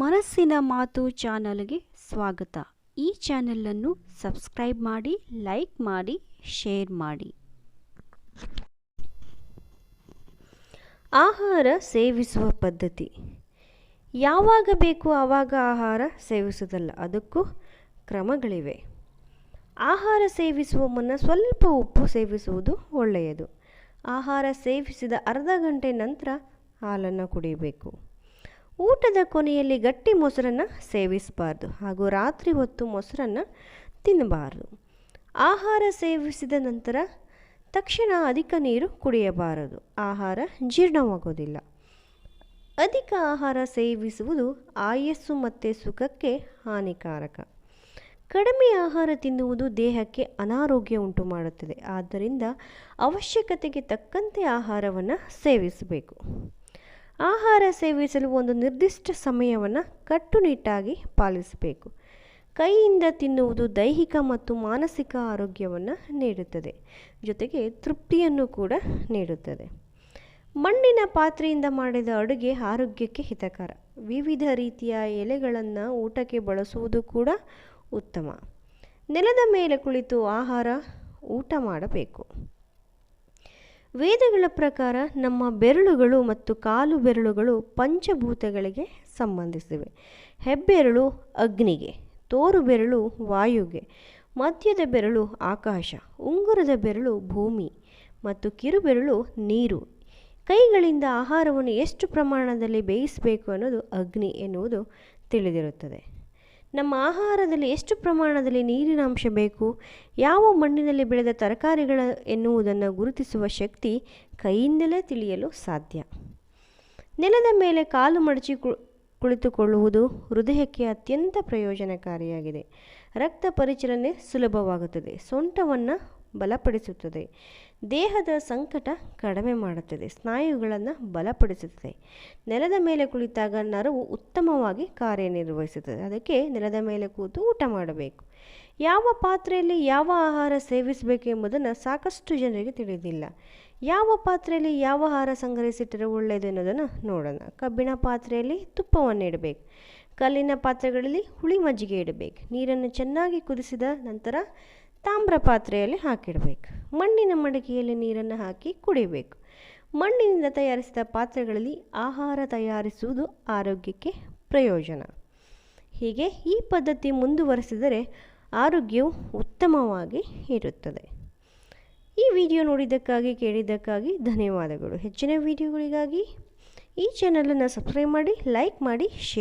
ಮನಸ್ಸಿನ ಮಾತು ಚಾನಲ್ಗೆ ಸ್ವಾಗತ. ಈ ಚಾನಲನ್ನು ಸಬ್ಸ್ಕ್ರೈಬ್ ಮಾಡಿ, ಲೈಕ್ ಮಾಡಿ, ಶೇರ್ ಮಾಡಿ. ಆಹಾರ ಸೇವಿಸುವ ಪದ್ಧತಿ. ಯಾವಾಗ ಬೇಕು ಆವಾಗ ಆಹಾರ ಸೇವಿಸುವುದಲ್ಲ, ಅದಕ್ಕೂ ಕ್ರಮಗಳಿವೆ. ಆಹಾರ ಸೇವಿಸುವ ಮುನ್ನ ಸ್ವಲ್ಪ ಉಪ್ಪು ಸೇವಿಸುವುದು ಒಳ್ಳೆಯದು. ಆಹಾರ ಸೇವಿಸಿದ ಅರ್ಧ ಗಂಟೆ ನಂತರ ಹಾಲನ್ನು ಕುಡಿಯಬೇಕು. ಊಟದ ಕೊನೆಯಲ್ಲಿ ಗಟ್ಟಿ ಮೊಸರನ್ನು ಸೇವಿಸಬಾರ್ದು ಹಾಗೂ ರಾತ್ರಿ ಹೊತ್ತು ಮೊಸರನ್ನು ತಿನ್ನಬಾರ್ದು. ಆಹಾರ ಸೇವಿಸಿದ ನಂತರ ತಕ್ಷಣ ಅಧಿಕ ನೀರು ಕುಡಿಯಬಾರದು. ಆಹಾರ ಜೀರ್ಣವಾಗೋದಿಲ್ಲ. ಅಧಿಕ ಆಹಾರ ಸೇವಿಸುವುದು ಆಯಸ್ಸು ಮತ್ತು ಸುಖಕ್ಕೆ ಹಾನಿಕಾರಕ. ಕಡಿಮೆ ಆಹಾರ ತಿನ್ನುವುದು ದೇಹಕ್ಕೆ ಅನಾರೋಗ್ಯ ಉಂಟು ಮಾಡುತ್ತದೆ ಆದ್ದರಿಂದ ಅವಶ್ಯಕತೆಗೆ ತಕ್ಕಂತೆ ಆಹಾರವನ್ನು ಸೇವಿಸಬೇಕು. ಆಹಾರ ಸೇವಿಸಲು ಒಂದು ನಿರ್ದಿಷ್ಟ ಸಮಯವನ್ನು ಕಟ್ಟುನಿಟ್ಟಾಗಿ ಪಾಲಿಸಬೇಕು. ಕೈಯಿಂದ ತಿನ್ನುವುದು ದೈಹಿಕ ಮತ್ತು ಮಾನಸಿಕ ಆರೋಗ್ಯವನ್ನು ನೀಡುತ್ತದೆ. ಜೊತೆಗೆ ತೃಪ್ತಿಯನ್ನು ಕೂಡ ನೀಡುತ್ತದೆ. ಮಣ್ಣಿನ ಪಾತ್ರೆಯಿಂದ ಮಾಡಿದ ಅಡುಗೆ ಆರೋಗ್ಯಕ್ಕೆ ಹಿತಕರ. ವಿವಿಧ ರೀತಿಯ ಎಲೆಗಳನ್ನು ಊಟಕ್ಕೆ ಬಳಸುವುದು ಕೂಡ ಉತ್ತಮ. ನೆಲದ ಮೇಲೆ ಕುಳಿತು ಆಹಾರ ಊಟ ಮಾಡಬೇಕು. ವೇದಗಳ ಪ್ರಕಾರ ನಮ್ಮ ಬೆರಳುಗಳು ಮತ್ತು ಕಾಲು ಬೆರಳುಗಳು ಪಂಚಭೂತಗಳಿಗೆ ಸಂಬಂಧಿಸಿವೆ. ಹೆಬ್ಬೆರಳು ಅಗ್ನಿಗೆ, ತೋರು ಬೆರಳು ವಾಯುಗೆ, ಮಧ್ಯದ ಬೆರಳು ಆಕಾಶ, ಉಂಗುರದ ಬೆರಳು ಭೂಮಿ ಮತ್ತು ಕಿರುಬೆರಳು ನೀರು. ಕೈಗಳಿಂದ ಆಹಾರವನ್ನು ಎಷ್ಟು ಪ್ರಮಾಣದಲ್ಲಿ ಬೇಯಿಸಬೇಕು ಅನ್ನೋದು ಅಗ್ನಿ ಎನ್ನುವುದು ತಿಳಿದಿರುತ್ತದೆ. ನಮ್ಮ ಆಹಾರದಲ್ಲಿ ಎಷ್ಟು ಪ್ರಮಾಣದಲ್ಲಿ ನೀರಿನ ಅಂಶ ಬೇಕು? ಯಾವ ಮಣ್ಣಿನಲ್ಲಿ ಬೆಳೆದ ತರಕಾರಿಗಳ ಎನ್ನುವುದನ್ನು ಗುರುತಿಸುವ ಶಕ್ತಿ ಕೈಯಿಂದಲೇ ತಿಳಿಯಲು ಸಾಧ್ಯ. ನೆಲದ ಮೇಲೆ ಕಾಲು ಮಡಚಿ ಕುಳಿತುಕೊಳ್ಳುವುದು ಹೃದಯಕ್ಕೆ ಅತ್ಯಂತ ಪ್ರಯೋಜನಕಾರಿಯಾಗಿದೆ. ರಕ್ತ ಪರಿಚಲನೆ ಸುಲಭವಾಗುತ್ತದೆ. ಸೊಂಟವನ್ನು ಬಲಪಡಿಸುತ್ತದೆ. ದೇಹದ ಸಂಕಟ ಕಡಿಮೆ ಮಾಡುತ್ತದೆ. ಸ್ನಾಯುಗಳನ್ನು ಬಲಪಡಿಸುತ್ತದೆ. ನೆಲದ ಮೇಲೆ ಕುಳಿತಾಗ ನರವು ಉತ್ತಮವಾಗಿ ಕಾರ್ಯನಿರ್ವಹಿಸುತ್ತದೆ. ಅದಕ್ಕೆ ನೆಲದ ಮೇಲೆ ಕೂತು ಊಟ ಮಾಡಬೇಕು. ಯಾವ ಪಾತ್ರೆಯಲ್ಲಿ ಯಾವ ಆಹಾರ ಸೇವಿಸಬೇಕು ಎಂಬುದನ್ನು ಸಾಕಷ್ಟು ಜನರಿಗೆ ತಿಳಿದಿಲ್ಲ. ಯಾವ ಪಾತ್ರೆಯಲ್ಲಿ ಯಾವ ಆಹಾರ ಸಂಗ್ರಹಿಸಿಟ್ಟರೆ ಒಳ್ಳೆಯದು ಎನ್ನುವುದನ್ನು ನೋಡೋಣ. ಕಬ್ಬಿಣ ಪಾತ್ರೆಯಲ್ಲಿ ತುಪ್ಪವನ್ನು ಇಡಬೇಕು. ಕಲ್ಲಿನ ಪಾತ್ರೆಗಳಲ್ಲಿ ಹುಳಿ ಮಜ್ಜಿಗೆ ಇಡಬೇಕು. ನೀರನ್ನು ಚೆನ್ನಾಗಿ ಕುದಿಸಿದ ನಂತರ ತಾಮ್ರ ಪಾತ್ರೆಯಲ್ಲಿ ಹಾಕಿಡಬೇಕು. ಮಣ್ಣಿನ ಮಡಿಕೆಯಲ್ಲಿ ನೀರನ್ನು ಹಾಕಿ ಕುಡಿಬೇಕು. ಮಣ್ಣಿನಿಂದ ತಯಾರಿಸಿದ ಪಾತ್ರೆಗಳಲ್ಲಿ ಆಹಾರ ತಯಾರಿಸುವುದು ಆರೋಗ್ಯಕ್ಕೆ ಪ್ರಯೋಜನ. ಹೀಗೆ ಈ ಪದ್ಧತಿ ಮುಂದುವರೆಸಿದರೆ ಆರೋಗ್ಯವು ಉತ್ತಮವಾಗಿ ಇರುತ್ತದೆ. ಈ ವಿಡಿಯೋ ನೋಡಿದ್ದಕ್ಕಾಗಿ, ಕೇಳಿದ್ದಕ್ಕಾಗಿ ಧನ್ಯವಾದಗಳು. ಹೆಚ್ಚಿನ ವಿಡಿಯೋಗಳಿಗಾಗಿ ಈ ಚಾನಲನ್ನು ಸಬ್ಸ್ಕ್ರೈಬ್ ಮಾಡಿ, ಲೈಕ್ ಮಾಡಿ ಶೇರ್